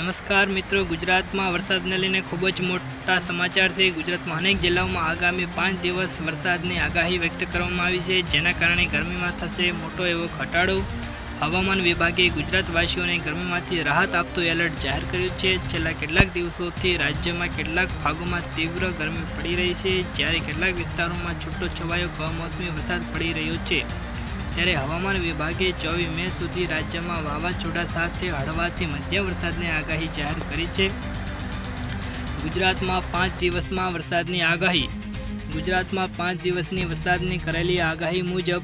નમસ્કાર મિત્રો, ગુજરાતમાં વરસાદને લઈને ખૂબ જ મોટા સમાચાર છે. ગુજરાતમાં અનેક જિલ્લાઓમાં આગામી પાંચ દિવસ વરસાદની આગાહી વ્યક્ત કરવામાં આવી છે. જેના કારણે ગરમીમાં થશે મોટો એવો ઘટાડો. હવામાન વિભાગે ગુજરાતવાસીઓને ગરમીમાંથી રાહત આપતું એલર્ટ જાહેર કર્યું છે. છેલ્લા કેટલાક દિવસોથી રાજ્યમાં કેટલાક ભાગોમાં તીવ્ર ગરમી પડી રહી છે. જ્યારે કેટલાક વિસ્તારોમાં છૂટો છવાયો કમોસમી વરસાદ પડી રહ્યો છે. ત્યારે હવામાન વિભાગે ચોવીસ મે સુધી રાજ્યમાં વાવાઝોડા સાથે હળવાથી મધ્યમ વરસાદની આગાહી જાહેર કરી છે. ગુજરાતમાં પાંચ દિવસમાં વરસાદની આગાહી. ગુજરાતમાં પાંચ દિવસની વરસાદની કરેલી આગાહી મુજબ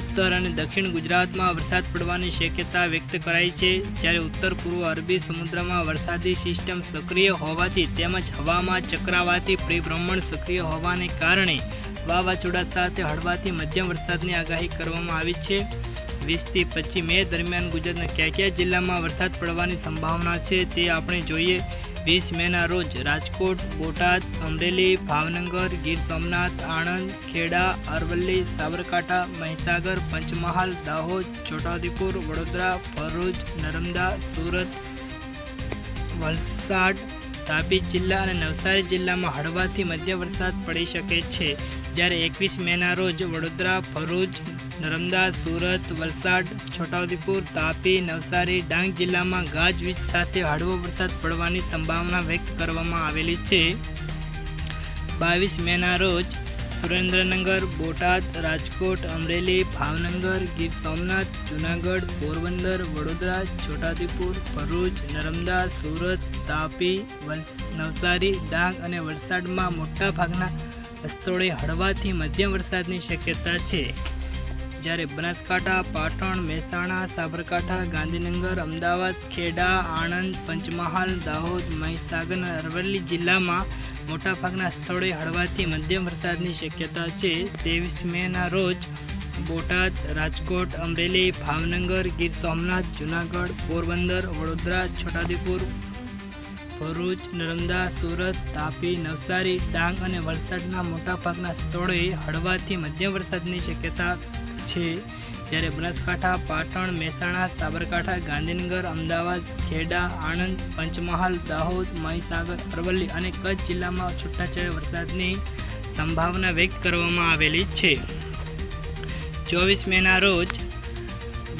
ઉત્તર અને દક્ષિણ ગુજરાતમાં વરસાદ પડવાની શક્યતા વ્યક્ત કરાઈ છે. જ્યારે ઉત્તર, પૂર્વ અરબી સમુદ્રમાં વરસાદી સિસ્ટમ સક્રિય હોવાથી તેમજ હવામાં ચક્રાવાતી પરિભ્રમણ સક્રિય હોવાને કારણે વાવાઝોડા સાથે હળવાથી મધ્યમ વરસાદની આગાહી કરવામાં આવી છે. વીસથી પચીસ મે દરમિયાન ગુજરાતના કયા કયા જિલ્લામાં વરસાદ પડવાની સંભાવના છે તે આપણે જોઈએ. વીસ મેના રોજ રાજકોટ, બોટાદ, અમરેલી, ભાવનગર, ગીર સોમનાથ, આણંદ, ખેડા, અરવલ્લી, સાબરકાંઠા, મહીસાગર, પંચમહાલ, દાહોદ, છોટાઉદેપુર, વડોદરા, ભરૂચ, નર્મદા, સુરત, વલસાડ, તાપી જિલ્લા અને નવસારી જિલ્લામાં હળવાથી મધ્ય વરસાદ પડી શકે છે. જ્યારે એકવીસ મેના રોજ વડોદરા, ભરૂચ, નર્મદા, સુરત, વલસાડ, છોટાઉદેપુર, તાપી, નવસારી, ડાંગ જિલ્લામાં ગાજવીજ સાથે હળવો વરસાદ પડવાની સંભાવના વ્યક્ત કરવામાં આવેલી છે. બાવીસ મેના રોજ સુરેન્દ્રનગર, બોટાદ, રાજકોટ, અમરેલી, ભાવનગર, ગીર સોમનાથ, જૂનાગઢ, પોરબંદર, વડોદરા, છોટાઉદેપુર, ભરૂચ, નર્મદા, સુરત, તાપી નવસારી, ડાંગ અને વલસાડમાં મોટાભાગના સ્થળોએ હળવાથી મધ્યમ વરસાદની શક્યતા છે. જ્યારે બનાસકાંઠા, પાટણ, મહેસાણા, સાબરકાંઠા, ગાંધીનગર, અમદાવાદ, ખેડા, આણંદ, પંચમહાલ, દાહોદ, મહીસાગર અરવલ્લી જિલ્લામાં મોટાભાગના સ્થળોએ હળવાથી મધ્યમ વરસાદની શક્યતા છે. ત્રેવીસ મેના રોજ બોટાદ, રાજકોટ, અમરેલી, ભાવનગર, ગીર સોમનાથ, જૂનાગઢ, પોરબંદર, વડોદરા, છોટાઉદેપુર ભરૂચ, નર્મદા, સુરત, તાપી, નવસારી, ડાંગ અને વલસાડના મોટાભાગના સ્થળોએ હળવાથી મધ્યમ વરસાદની શક્યતા છે. જ્યારે બનાસકાંઠા, પાટણ, મહેસાણા, સાબરકાંઠા, ગાંધીનગર, અમદાવાદ, ખેડા, આણંદ, પંચમહાલ, દાહોદ, મહીસાગર, અરવલ્લી અને કચ્છ જિલ્લામાં છૂટાછવાયા વરસાદની સંભાવના વ્યક્ત કરવામાં આવેલી છે. ચોવીસ મેના રોજ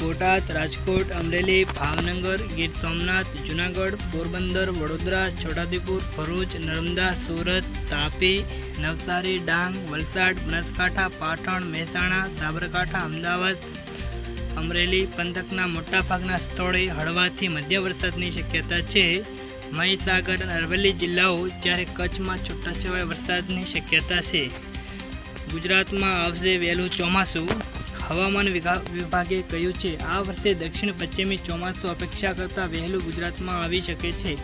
બોટાદ, રાજકોટ, અમરેલી, ભાવનગર, ગીર સોમનાથ, જૂનાગઢ, પોરબંદર, વડોદરા, છોટાઉદેપુર, ભરૂચ, નર્મદા, સુરત, તાપી, નવસારી, ડાંગ, વલસાડ, બનાસકાંઠા, પાટણ, મહેસાણા, સાબરકાંઠા, અમદાવાદ, અમરેલી, પંથકના મોટાભાગના સ્થળે હળવાથી મધ્ય વરસાદની શક્યતા છે. મહીસાગર અને અરવલ્લી જિલ્લાઓ જ્યારે કચ્છમાં છૂટાછવાયા વરસાદની શક્યતા છે. ગુજરાતમાં આવશે વહેલું ચોમાસું. હવામાન વિભા- વિભાગે કહ્યું છે, આ વર્ષે દક્ષિણ પશ્ચિમી ચોમાસું અપેક્ષા કરતાં વહેલું ગુજરાતમાં આવી શકે છે.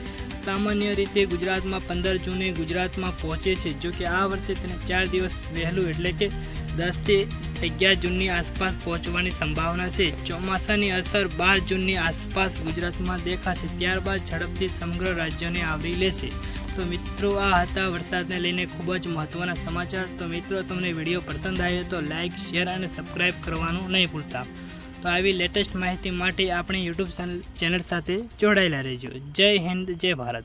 સામાન્ય રીતે ગુજરાતમાં પંદર જૂને ગુજરાતમાં પહોંચે છે, જો કે આ વર્ષે તેને ચાર દિવસ વહેલું એટલે કે દસથી અગિયાર જૂનની આસપાસ પહોંચવાની સંભાવના છે. ચોમાસાની અસર બાર જૂનની આસપાસ ગુજરાતમાં દેખાશે, ત્યારબાદ ઝડપથી સમગ્ર રાજ્યને આવરી લેશે. તો મિત્રો, આ હતા વરસાદને લઈને ખૂબ જ મહત્ત્વના સમાચાર. તો મિત્રો, તમને વીડિયો પસંદ આવ્યો તો લાઇક શેર અને સબસ્ક્રાઈબ કરવાનું નહીં ભૂલતા. તો આવી લેટેસ્ટ માહિતી માટે આપણી યુટ્યુબ ચેનલ સાથે જોડાયેલા રહેજો. જય હિન્દ, જય ભારત.